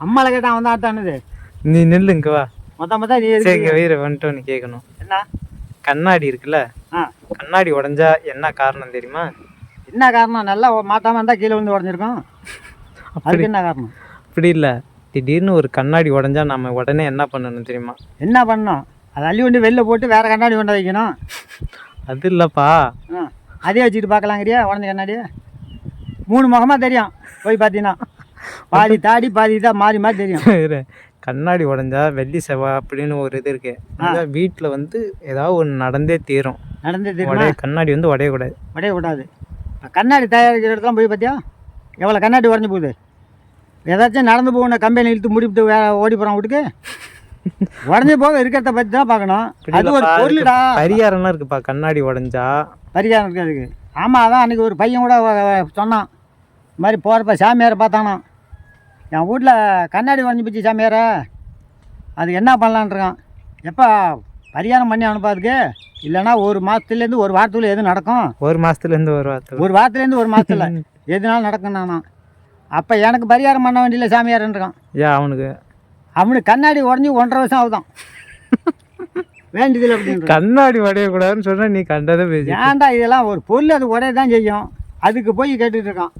அம்மாவை கேட்டால் அவன் தான் தானுது நீ நில்லு இங்க வா. மொத்தம் மொத்தம் நீ சரி இங்க? வீர வந்துட்டு ஒன்று கேட்கணும் என்ன? கண்ணாடி இருக்குல்ல? கண்ணாடி உடைஞ்சா என்ன காரணம் தெரியுமா? என்ன காரணம்? நல்லா மாட்டாமல் இருந்தால் கீழே விழுந்து உடஞ்சிருக்கும். அதுக்கு என்ன காரணம்? அப்படி இல்லை. திடீர்னு ஒரு கண்ணாடி உடைஞ்சா நம்ம உடனே என்ன பண்ணணும் தெரியுமா? என்ன பண்ணணும்? அதை அள்ளி கொண்டு வெளில போட்டு வேறு கண்ணாடி கொண்டு வைக்கணும். அது இல்லைப்பா. அதே வச்சுட்டு பார்க்கலாங்கிறியா உடஞ்ச கண்ணாடி மூணு முகமாக தெரியும் போய் பார்த்தீங்கன்னா பாதி தாடி பாதி இதாக மாறி மாறி தெரியும். கண்ணாடி உடைஞ்சா வெள்ளி செவ்வாய் அப்படின்னு ஒரு இது இருக்கு. அதான் வீட்டில் வந்து ஏதாவது ஒன்று நடந்தே தீரும். நடந்தே உடைய கண்ணாடி வந்து உடையக்கூடாது. உடையக்கூடாது. கண்ணாடி தயாரிக்கிற இடத்துல போய் பார்த்தியா எவ்வளோ கண்ணாடி உடஞ்சி போகுது? ஏதாச்சும் நடந்து போகணும் கம்பெனி இழுத்து முடிவிட்டு வே ஓடி போகிறான் வீட்டுக்கு? உடஞ்சி போக இருக்கிறத பற்றி தான் பார்க்கணும். அது ஒரு பொருளுடா? பரிகாரம்லாம் இருக்குப்பா கண்ணாடி உடைஞ்சா. பரிகாரம் இருக்கு அதுக்கு. ஆமாம் அதான் அன்றைக்கி ஒரு பையன் கூட சொன்னான். இந்த மாதிரி போகிறப்ப சாமியாரை பார்த்தானா என் வீட்டில் கண்ணாடி உடஞ்சி போச்சு சாமியாரை. அது என்ன பண்ணலான்னு இருக்கான் எப்போ பரிகாரம் பண்ணி அனுப்பாதுக்கு இல்லைன்னா ஒரு மாதத்துலேருந்து ஒரு வாரத்துக்குள்ள எதுவும் நடக்கும்? ஒரு மாசத்துலேருந்து ஒரு வாரத்தில் ஒரு வாரத்துலேருந்து ஒரு மாதத்தில் எதுனாலும் நடக்கும் நானா அப்போ எனக்கு பரிகாரம் பண்ண வேண்டியல சாமியார்ன்றான் ஏன் அவனுக்கு. அவனுக்கு கண்ணாடி உடஞ்சி ஒன்றரை வருஷம் ஆகுதான். வேண்டியதில்லை அப்படின்ற கண்ணாடி உடையக்கூடாதுன்னு சொன்னா நீ கண்டதை பேசி ஏன்டா இதெல்லாம் ஒரு பொருள் அது உடைய தான் செய்யும். அதுக்கு போய் கேட்டுட்டு இருக்கான்